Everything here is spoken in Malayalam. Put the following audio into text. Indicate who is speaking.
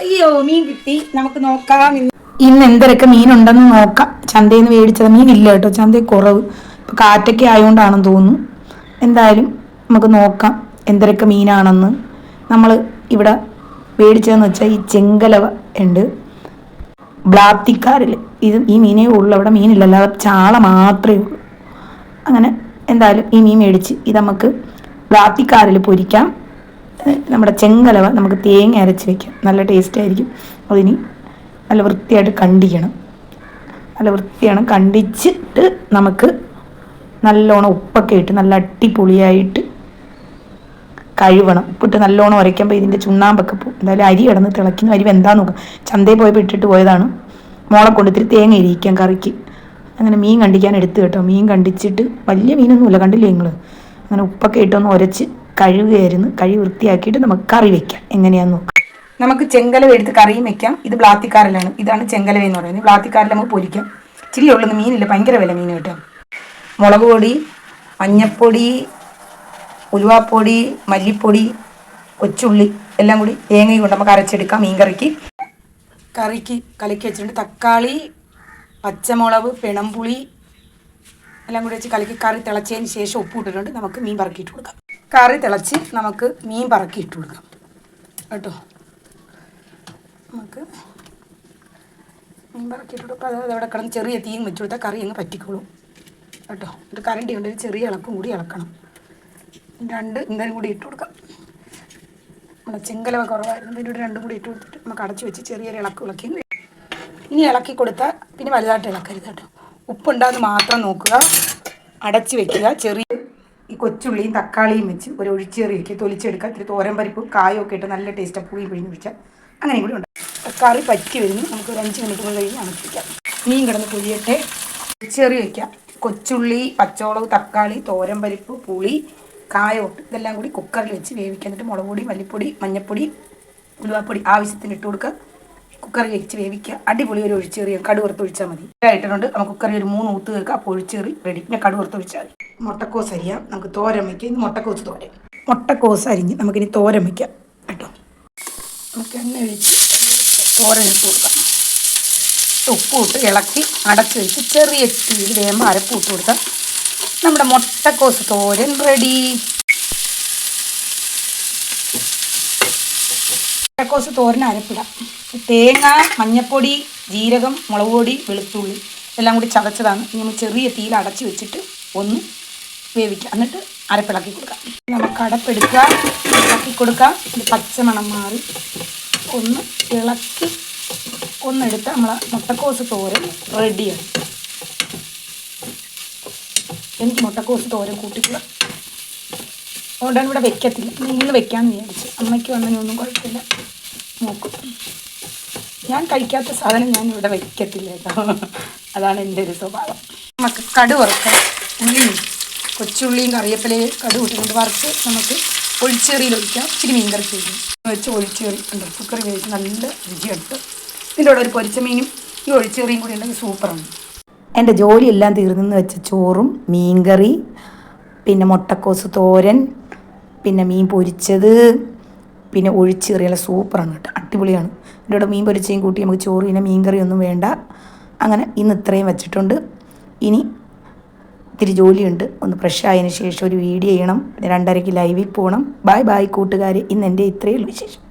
Speaker 1: അയ്യോ മീൻ കിട്ടി. നമുക്ക് നോക്കാം. ഇന്ന് എന്തൊക്കെ മീനുണ്ടെന്ന് നോക്കാം. ചന്തയിൽ നിന്ന് മേടിച്ചത് മീനില്ല കേട്ടോ. ചന്തയിൽ കുറവ്. ഇപ്പം കാറ്റൊക്കെ ആയതുകൊണ്ടാണെന്ന് തോന്നുന്നു. എന്തായാലും നമുക്ക് നോക്കാം എന്തൊക്കെ മീനാണെന്ന്. നമ്മൾ ഇവിടെ മേടിച്ചതെന്ന് വെച്ചാൽ ഈ ചെങ്കലവ ഉണ്ട്. ബ്ലാത്തിക്കാരിൽ ഇത് ഈ മീനേ ഉള്ളൂ. അവിടെ മീനില്ല. അല്ലാതെ ചാള മാത്രമേ ഉള്ളൂ. അങ്ങനെ എന്തായാലും ഈ മീൻ മേടിച്ച് ഇത് നമുക്ക് ബ്ലാത്തിക്കാരിൽ പൊരിക്കാം. നമ്മുടെ ചെങ്കലവ നമുക്ക് തേങ്ങ അരച്ച് വെക്കാം. നല്ല ടേസ്റ്റ് ആയിരിക്കും. അതിന് നല്ല വൃത്തിയായിട്ട് കണ്ടിക്കണം. നല്ല വൃത്തിയാണ് കണ്ടിച്ചിട്ട് നമുക്ക് നല്ലോണം ഉപ്പൊക്കെ ഇട്ട് നല്ല അടിപൊളിയായിട്ട് കഴുകണം ഉപ്പിട്ട് നല്ലോണം ഉരയ്ക്കുമ്പോൾ ഇതിന്റെ ചുണ്ണാമ്പൊക്കെ പോകും എന്തായാലും അരി കിടന്ന് തിളയ്ക്കുന്നു അരി വെന്താന്ന് നോക്കാം. ചന്തയിൽ പോയപ്പോൾ ഇട്ടിട്ട് പോയതാണ്. മോളെ കൊണ്ട് തേങ്ങ ഇരിക്കാം കറിക്ക്. അങ്ങനെ മീൻ കണ്ടിക്കാൻ എടുത്ത് കേട്ടോ. മീൻ കണ്ടിച്ചിട്ട് വലിയ മീനൊന്നുമില്ല. കണ്ടില്ലേ നിങ്ങൾ അങ്ങനെ ഉപ്പൊക്കെ ഇട്ടൊന്ന് ഉരച്ച് കഴുകുകയായിരുന്നു കഴുകി വൃത്തിയാക്കിയിട്ട് നമുക്ക് കറി വെക്കാം. എങ്ങനെയാന്ന് നോക്കാം. നമുക്ക് ചെങ്കലവ എടുത്ത് കറിയും വെക്കാം. ഇത് ബ്ലാത്തിക്കാരലാണ്. ഇതാണ് ചെങ്കലവ എന്ന് പറയുന്നത്. ബ്ലാത്തിക്കാരൽ നമുക്ക് പൊരിക്കാം. ഇച്ചിരി ഉള്ളത് മീനില്ല. ഭയങ്കര വില മീൻ കേട്ടോ. മുളക് പൊടി മഞ്ഞപ്പൊടി ഉലുവാപ്പൊടി മല്ലിപ്പൊടി കൊച്ചുള്ളി എല്ലാം കൂടി തേങ്ങയും കൊണ്ട് നമുക്ക് അരച്ചെടുക്കാം മീൻ കറിക്ക് കറിക്ക് കലക്കി വെച്ചിട്ടുണ്ട് തക്കാളി പച്ചമുളക് പിണംപുളി എല്ലാം കൂടി വെച്ച് കലക്കി കറി തിളച്ചതിന് ശേഷം ഉപ്പ് ഇട്ടിട്ടുണ്ട്. നമുക്ക് മീൻ പറക്കിയിട്ട് കൊടുക്കാം. കറി തിളച്ച് നമുക്ക് മീൻ പറക്കി ഇട്ട് കൊടുക്കാം. കേട്ടോ? നമുക്ക് മീൻ പറക്കി ഇട്ട് കൊടുക്കാം. അതായത് അവിടെ കിടന്ന് ചെറിയ തീയും വെച്ച് കൊടുത്താൽ കറി അങ്ങ് പറ്റിക്കോളും. കേട്ടോ? ഒരു കരണ്ടി കൊണ്ട് ഒരു ചെറിയ ഇളക്കും കൂടി ഇളക്കണം. രണ്ട് ഇന്ധനം കൂടി ഇട്ട് കൊടുക്കാം. നമ്മുടെ ചെങ്കലവ കുറവായിരുന്നു. ഇതിന്റെ രണ്ടും കൂടി ഇട്ട് കൊടുത്തിട്ട് നമുക്ക് അടച്ചു വെച്ച് ചെറിയൊരു ഇളക്ക് ഇളക്കി ഇനി ഇളക്കി കൊടുത്താൽ പിന്നെ വലുതായിട്ട് ഇളക്കരുത് കേട്ടോ. ഉപ്പുണ്ടാകുന്നത് മാത്രം നോക്കുക. അടച്ച് വെക്കുക. ചെറിയ കൊച്ചുള്ളിയും തക്കാളിയും വെച്ച് ഒരു ഒഴിച്ചേറി വയ്ക്കുക തൊലിച്ചെടുക്കുക. ഇത്തിരി തോരൻ പരിപ്പും കായും ഒക്കെ ഇട്ട് നല്ല ടേസ്റ്റ് പുളിയും പിഴിഞ്ഞ് പിടിച്ചാൽ അങ്ങനെയും കൂടി ഉണ്ട് തക്കാളി പറ്റി വരുന്നു. നമുക്ക് ഒരു അഞ്ച് മിനിറ്റ് കഴിഞ്ഞ് അണച്ചിരിക്കാം മീൻ കിടന്ന് പൊരിയട്ടെ. ഒഴിച്ചേറി വയ്ക്കാം കൊച്ചുള്ളി പച്ചമുളക് തക്കാളി തോരൻ പരിപ്പ് പുളി കായോട്ട് ഇതെല്ലാം കൂടി കുക്കറിൽ വെച്ച് വേവിക്കാൻ എന്നിട്ട് മുളക് പൊടി മല്ലിപ്പൊടി മഞ്ഞൾപ്പൊടി ഉലുവാപ്പൊടി ആവശ്യത്തിന് ഇട്ട് കൊടുക്കുക. കുക്കറിൽ വെച്ച് വേവിക്കുക. അടിപൊളി ഒരു ഒഴിച്ചേറി കടുവറുത്ത് ഒഴിച്ചാൽ മതി. ആയിട്ടുണ്ട് നമുക്ക് കുക്കറിൽ ഒരു മൂന്ന് ഊത്ത് കേൾക്കുക അപ്പോൾ ഒഴിച്ചേറി റെഡി പിന്നെ കടുവറുത്ത് ഒഴിച്ചാൽ മതി. മുട്ടക്കോസ് അരിയാം. നമുക്ക് തോരൻ വയ്ക്കാം മുട്ടക്കോസ് തോരൻ. മുട്ടക്കോസ് അരിഞ്ഞ് നമുക്കിനി തോരൻ വയ്ക്കാം കേട്ടോ. നമുക്ക് എണ്ണ ഒഴിച്ച് തോരൻ ഇട്ട് കൊടുക്കാം. ഉപ്പ് ഇട്ട് ഇളക്കി അടച്ച് വെച്ച് ചെറിയ തീയിൽ വേമ്പ അരപ്പ് ഇട്ട് കൊടുത്താൽ നമ്മുടെ മുട്ടക്കോസ് തോരൻ റെഡി മുട്ടക്കോസ് തോരൻ അരപ്പിട. തേങ്ങ മഞ്ഞപ്പൊടി ജീരകം മുളക് പൊടി വെളുത്തുള്ളി എല്ലാം കൂടി ചതച്ചതാണ്. ഇനി നമ്മൾ ചെറിയ തീയിൽ അടച്ചു വെച്ചിട്ട് ഒന്ന് വേവിക്കുക എന്നിട്ട് അരപ്പിളക്കി കൊടുക്കാം. നമുക്ക് അടപ്പെടുക്കുക ഇളക്കി കൊടുക്കാം. പച്ചമണം മാറി ഒന്ന് ഇളക്കി ഒന്നെടുത്ത് നമ്മൾ മുട്ടക്കോസ് തോരൻ റെഡിയാണ് എനിക്ക് മുട്ടക്കോസ് തോരൻ കൂട്ടിക്കുക അതുകൊണ്ടാണ് ഇവിടെ വെക്കത്തില്ല. നിങ്ങൾ വെക്കാമെന്ന് വിചാരിച്ചു. അമ്മയ്ക്ക് വന്നതിനൊന്നും കുഴപ്പമില്ല. നോക്കും ഞാൻ കഴിക്കാത്ത സാധനം ഞാൻ ഇവിടെ വെക്കത്തില്ല കേട്ടോ. അതാണ് എന്റെ ഒരു സ്വഭാവം. നമുക്ക് കടു വറുക്കാം. ഉള്ളിയും കൊച്ചുള്ളിയും കറിയപ്പലയും കടു കൂട്ടിക്കൊണ്ട് വറുത്ത് നമുക്ക് ഒഴിച്ചേറിയിൽ ഒഴിക്കാം. ഇച്ചിരി മീൻ കറി ചെയ്യും വെച്ച് ഒഴിച്ചേറി ഉണ്ട് കുക്കറി വേവിച്ച് നല്ല രുചിയുണ്ട് ഇതിന്റെ കൂടെ ഒരു പൊരിച്ച മീനും ഈ ഒഴിച്ചേറിയും കൂടി ഉണ്ടെങ്കിൽ സൂപ്പറാണ്. എന്റെ ജോലിയെല്ലാം തീർന്നെന്ന് വെച്ച ചോറും മീൻകറി പിന്നെ മുട്ടക്കോസ് തോരൻ പിന്നെ മീൻ പൊരിച്ചത് പിന്നെ ഒഴിച്ചേറിയുള്ള സൂപ്പറാണ് കേട്ടോ. അടിപൊളിയാണ്. എന്റെ കൂടെ മീൻ പൊരിച്ചയും കൂട്ടി നമുക്ക് ചോറ് പിന്നെ മീൻ കറിയൊന്നും വേണ്ട. അങ്ങനെ ഇന്ന് ഇത്രയും വെച്ചിട്ടുണ്ട്. ഇനി ഇത്തിരി ജോലിയുണ്ട്. ഒന്ന് ഫ്രഷ് ആയതിനു ശേഷം ഒരു വീഡിയോ ചെയ്യണം. രണ്ടരയ്ക്ക് ലൈവിൽ പോകണം ബായ് ബായ് കൂട്ടുകാർ ഇന്ന് എന്റെ ഇത്രയേ വിശേഷം.